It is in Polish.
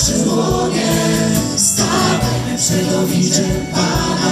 podnieśmy wszyscy nasze dłonie. Stawajmy przed obliczem Pana.